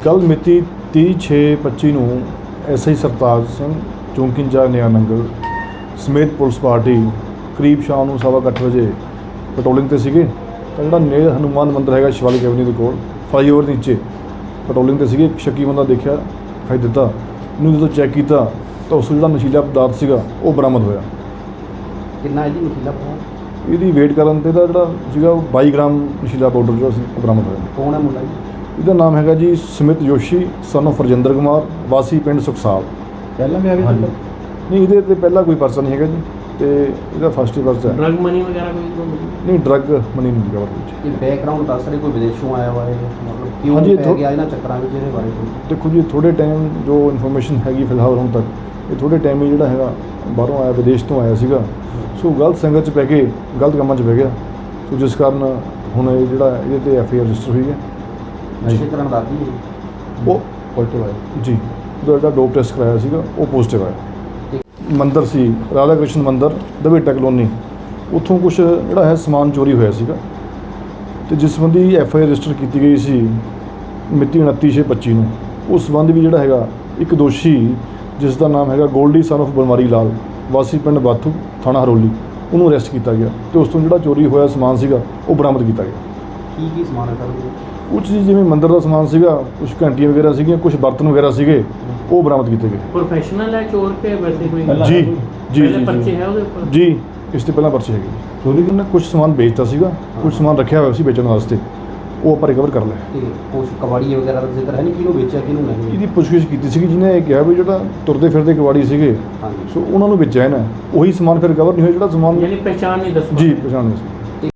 ਕੱਲ ਮਿਤੀ 30/6/25 ਨੂੰ ਐਸਆਈ ਸਰਤਾਜ ਸਿੰਘ ਚੌਂਕੀ ਇੰਚਾਰਜ ਨਿਆ ਨੰਗਲ ਸਮੇਤ ਪੁਲਿਸ ਪਾਰਟੀ ਕਰੀਬ ਸ਼ਾਮ ਨੂੰ ਸਵਾ ਕੁ ਅੱਠ ਵਜੇ ਪੈਟਰੋਲਿੰਗ ਤੇ ਸੀਗੇ। ਤਾਂ ਜਿਹੜਾ ਨੇੜ ਹਨੂਮਾਨ ਮੰਦਿਰ ਹੈਗਾ ਸ਼ਿਵਾਲਿਕ ਐਵਨਿਊ ਦੇ ਕੋਲ ਫਲਾਈਓਵਰ ਨੀਚੇ ਪੈਟਰੋਲਿੰਗ ਤੇ ਸੀਗੇ। ਇੱਕ ਸ਼ੱਕੀ ਬੰਦਾ ਦੇਖਿਆ ਦਿਖਾਈ ਦਿੱਤਾ। ਇਹਨੂੰ ਜਦੋਂ ਚੈੱਕ ਕੀਤਾ ਤਾਂ ਉਸ ਜਿਹੜਾ ਨਸ਼ੀਲਾ ਪਦਾਰਥ ਸੀਗਾ ਉਹ ਬਰਾਮਦ ਹੋਇਆ। ਕਿੰਨਾ ਇਹਦੀ ਨਸ਼ੀਲਾ ਪਾਉ ਇਹਦੀ ਵੇਟ ਕਰਨ ਤੇ ਦਾ ਜਿਹੜਾ ਸੀਗਾ ਉਹ 22 ਗ੍ਰਾਮ ਨਸ਼ੀਲਾ ਪਾਊਡਰ ਜਿਹੜਾ ਸੀ ਬਰਾਮਦ ਹੋਇਆ। ਕੌਣ ਹੈ ਮੁੰਡਾ ਜੀ? ਇਹਦਾ ਨਾਮ ਹੈਗਾ ਜੀ ਸਮਿਤ ਜੋਸ਼ੀ son of ਰਜਿੰਦਰ ਕੁਮਾਰ ਵਾਸੀ ਪਿੰਡ ਸੁਖਸਾਲ। ਪਹਿਲਾਂ ਵੀ ਆ ਹਾਂਜੀ। ਨਹੀਂ ਇਹਦੇ ਤੇ ਪਹਿਲਾਂ ਕੋਈ ਪਰਸਨ ਨਹੀਂ ਹੈਗਾ ਜੀ। ਤੇ ਇਹਦਾ ਫਸਟ ਹੀ ਪਰਸਨ ਹੈ। ਡਰਗ ਮਨੀ ਵਗੈਰਾ ਕੋਈ ਨਹੀਂ ਡਰੱਗ ਮਨੀ ਨਹੀਂ ਕਵਰ ਵਿੱਚ। ਇਹ ਬੈਕਗ੍ਰਾਉਂਡ ਦੱਸ ਰਹੇ ਕੋਈ ਵਿਦੇਸ਼ੋਂ ਆਇਆ ਵਾ ਇਹ ਮਤਲਬ ਕਿਉਂ ਹਾਂਜੀ, ਪੈ ਥੋ- ਗਿਆ ਇਹਨਾਂ ਚੱਕਰਾਂ ਵਿੱਚ ਇਹਦੇ ਬਾਰੇ ਕੋਈ? ਦੇਖੋ ਜੀ ਥੋੜੇ ਟਾਈਮ ਜੋ ਇਨਫੋਰਮੇਸ਼ਨ ਹੈਗੀ ਫਿਲਹਾਲ ਹੁਣ ਤੱਕ ਇਹ ਥੋੜੇ ਟਾਈਮ ਹੀ ਜਿਹੜਾ ਹੈਗਾ ਬਾਹਰੋਂ ਆਇਆ ਵਿਦੇਸ਼ ਤੋਂ ਆਇਆ ਸੀਗਾ। ਸੋ ਗਲਤ ਸੰਗਤ ਚ ਪੈ ਕੇ ਗਲਤ ਕੰਮਾਂ ਚ ਪੈ ਗਿਆ। ਸੋ ਜਿਸ ਕਾਰਨ ਹੁਣ ਇਹ ਜਿਹੜਾ ਇਹਦੇ ਤੇ ਐਫ ਆਈ ਆਰ ਰਜਿਸਟਰ ਹੋਈ ਹੈ। ਨਸ਼ੇ ਕਰਨ ਦਾ ਆਦੀ ਉਹ ਪੋਜ਼ਿਟਿਵ ਆਇਆ। ਜੀ। ਉਹਦਾ ਜਿਹੜਾ ਡੋਪ ਟੈਸਟ ਕਰਾਇਆ ਸੀਗਾ ਉਹ ਪੋਜ਼ਿਟਿਵ ਆਇਆ। ਮੰਦਰ ਸੀ ਰਾਧਾ ਕ੍ਰਿਸ਼ਨ ਮੰਦਰ ਦਵੇਟਾ ਕਲੋਨੀ। ਉੱਥੋਂ ਕੁਝ ਜਿਹੜਾ ਹੈ ਸਮਾਨ ਚੋਰੀ ਹੋਇਆ ਸੀਗਾ। ਤੇ ਜਿਸ ਸੰਬੰਧੀ ਐਫ ਆਈ ਰਜਿਸਟਰ ਕੀਤੀ ਗਈ ਸੀ ਮਿਤੀ 29/6/25 ਨੂੰ। ਉਸ ਸੰਬੰਧ ਵੀ ਜਿਹੜਾ ਹੈਗਾ ਇੱਕ ਦੋਸ਼ੀ ਜਿਸ ਦਾ ਨਾਮ ਹੈਗਾ ਗੋਲਡੀ ਸਨ of ਬਨਵਾਰੀ ਲਾਲ ਵਾਸੀ ਪਿੰਡ ਬਾਥੂ ਥਾਣਾ ਹਰੋਲੀ। ਉਹਨੂੰ ਅਰੈਸਟ ਕੀਤਾ ਗਿਆ। ਤੇ ਉਸ ਤੋਂ ਜਿਹੜਾ ਚੋਰੀ ਹੋਇਆ ਸਮਾਨ ਸੀਗਾ ਉਹ ਬਰਾਮਦ ਕੀਤਾ ਗਿਆ। ਕੀ ਕੀ ਸਮਾਨ ਸਰ ਉਹਦੇ? ਕੁਝ ਚੀਜ਼ ਜਿਵੇਂ ਮੰਦਰ ਦਾ ਸਮਾਨ ਸੀਗਾ ਕੁਝ ਘੰਟੀਆਂ ਵਗੈਰਾ ਸੀਗੀਆਂ ਕੁਝ ਬਰਤਨ ਵਗੈਰਾ ਸੀਗੇ ਉਹ ਬਰਾਮਦ ਕੀਤੇ ਗਏ। ਪ੍ਰੋਫੈਸ਼ਨਲ ਹੈ ਚੋਰ ਕੇ ਵੈਸੇ ਕੋਈ ਜੀ ਜੀ ਪਹਿਲੇ ਜੀ ਪਰਚੇ ਹੈ ਉਹਦੇ ਉੱਪਰ? ਜੀ ਇਸ ਤੋਂ ਪਹਿਲਾਂ ਪਰਚੇ ਹੈਗੇ। ਚੋਰੀ ਕਰਨ ਕੁਝ ਸਮਾਨ ਵੇਚਦਾ ਸੀਗਾ ਕੁਝ ਸਮਾਨ ਰੱਖਿਆ ਹੋਇਆ ਸੀ ਵੇਚਣ ਵਾਸਤੇ। ਉਹ ਆਪਾਂ ਰਿਕਵਰ ਕਰ ਲਿਆ। ਤੇ ਕਬਾੜੀ ਵਗੈਰਾ ਦਾ ਜ਼ਿਕਰ ਹੈ ਨਹੀਂ ਕਿਹਨੂੰ ਵੇਚਿਆ ਕਿਹਨੂੰ ਨਹੀਂ? ਇਹਦੀ ਪੁੱਛਗਿੱਛ ਕੀਤੀ ਸੀਗੀ ਜਿਹਨੇ ਇਹ ਕਿਹਾ ਵੀ ਜਿਹੜਾ ਤੁਰਦੇ ਫਿਰਦੇ ਕਵਾੜੀ ਸੀਗੇ ਹਾਂਜੀ। ਸੋ ਉਹਨਾਂ ਨੂੰ ਵੇਚਿਆ ਇਹਨਾਂ। ਉਹੀ ਸਮਾਨ ਫਿਰ ਰਿਕਵਰ ਨਹੀਂ ਹੋਇਆ ਜਿਹੜਾ ਸਮਾਨ ਯਾਨੀ ਪਹਿਚਾਨ ਨਹੀਂ ਦੱਸ। ਜੀ ਪਛਾਣ ਨਹੀਂ ਸੀ